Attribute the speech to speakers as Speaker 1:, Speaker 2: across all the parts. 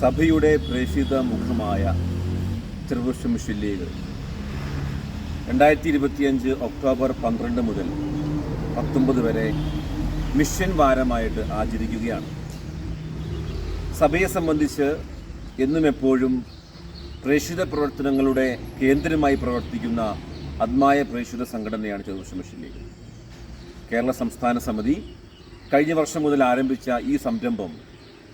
Speaker 1: സഭയുടെ പ്രേക്ഷിത മുഖമായ ത്രിവർഷം ശില്ലികൾ രണ്ടായിരത്തി ഇരുപത്തിയഞ്ച് ഒക്ടോബർ പന്ത്രണ്ട് മുതൽ പത്തൊമ്പത് വരെ മിഷൻ വാരമായിട്ട് ആചരിക്കുകയാണ്. സഭയെ സംബന്ധിച്ച് എന്നും എപ്പോഴും പ്രേക്ഷിത പ്രവർത്തനങ്ങളുടെ കേന്ദ്രമായി പ്രവർത്തിക്കുന്ന ആത്മായ പ്രേക്ഷിത സംഘടനയാണ് ചെറുപുഷ്പ മിഷൻ ലീഗ് കേരള സംസ്ഥാന സമിതി കഴിഞ്ഞ വർഷം മുതൽ ആരംഭിച്ച ഈ സംരംഭം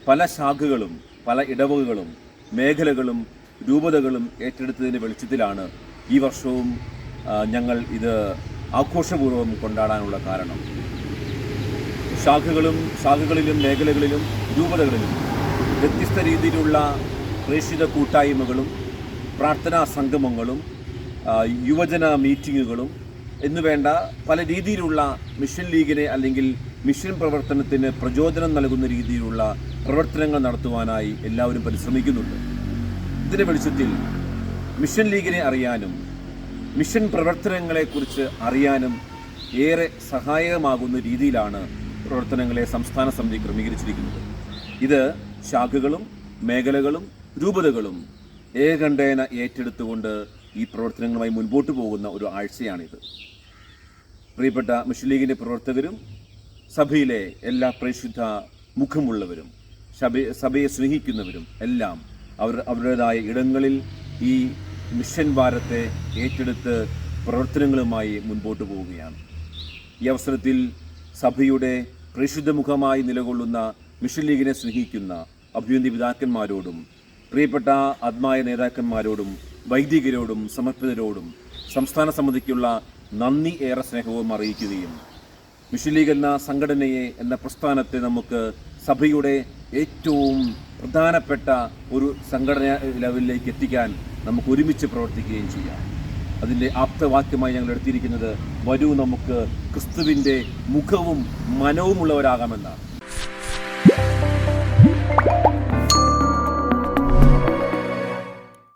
Speaker 1: പല ശാഖകളും പല ഇടവകകളും മേഖലകളും രൂപതകളും ഏറ്റെടുത്തതിന്റെ വെളിച്ചത്തിലാണ് ഈ വർഷവും ഞങ്ങൾ ഇത് ആഘോഷപൂർവം കൊണ്ടാടാനുള്ള കാരണം. ശാഖകളും ശാഖകളിലും മേഖലകളിലും രൂപതകളിലും വ്യത്യസ്ത രീതിയിലുള്ള പ്രേക്ഷിത കൂട്ടായ്മകളും പ്രാർത്ഥനാ സംഗമങ്ങളും യുവജന മീറ്റിങ്ങുകളും എന്നുവേണ്ട പല രീതിയിലുള്ള മിഷൻ ലീഗിനെ അല്ലെങ്കിൽ മിഷൻ പ്രവർത്തനത്തിന് പ്രചോദനം നൽകുന്ന രീതിയിലുള്ള പ്രവർത്തനങ്ങൾ നടത്തുവാനായി എല്ലാവരും പരിശ്രമിക്കുന്നുണ്ട്. ഇതിന്റെ വെളിച്ചത്തിൽ മിഷൻ ലീഗിനെ അറിയാനും മിഷൻ പ്രവർത്തനങ്ങളെക്കുറിച്ച് അറിയാനും ഏറെ സഹായകമാകുന്ന രീതിയിലാണ് പ്രവർത്തനങ്ങളെ സംസ്ഥാന സമിതി ക്രമീകരിച്ചിരിക്കുന്നത്. ഇത് ശാഖകളും മേഖലകളും രൂപതകളും ഏകണ്ഠേന ഏറ്റെടുത്തുകൊണ്ട് ഈ പ്രവർത്തനങ്ങളുമായി മുൻപോട്ട് പോകുന്ന ഒരു ആഴ്ചയാണിത്. പ്രിയപ്പെട്ട മുസ്ലിം ലീഗിന്റെ പ്രവർത്തകരും സഭയിലെ എല്ലാ പരിശുദ്ധ മുഖമുള്ളവരും സഭ സഭയെ സ്നേഹിക്കുന്നവരും എല്ലാം അവർ അവരുടേതായ ഇടങ്ങളിൽ ഈ മിഷൻ ഭാരത്തെ ഏറ്റെടുത്ത് പ്രവർത്തനങ്ങളുമായി മുൻപോട്ട് പോവുകയാണ്. ഈ അവസരത്തിൽ സഭയുടെ പരിശുദ്ധ മുഖമായി നിലകൊള്ളുന്ന മിഷൻ ലീഗിനെ സ്നേഹിക്കുന്ന അഭ്യന്തി പിതാക്കന്മാരോടും പ്രിയപ്പെട്ട ആത്മായ നേതാക്കന്മാരോടും വൈദികരോടും സമർപ്പിതരോടും സംസ്ഥാന സമിതിക്കുള്ള നന്ദി ഏറെ സ്നേഹവും അറിയിക്കുകയും എന്ന സംഘടനയെ എന്ന പ്രസ്ഥാനത്തെ നമുക്ക് സഭയുടെ ഏറ്റവും പ്രധാനപ്പെട്ട ഒരു സംഘടന ലെവലിലേക്ക് എത്തിക്കാൻ നമുക്ക് ഒരുമിച്ച് പ്രവർത്തിക്കുകയും ചെയ്യാം. അതിന്റെ ആപ്തവാക്യമായി ഞങ്ങൾ എടുത്തിരിക്കുന്നത് വരൂ നമുക്ക് ക്രിസ്തുവിന്റെ മുഖവും മനവുമുള്ളവരാകാമെന്നാണ്.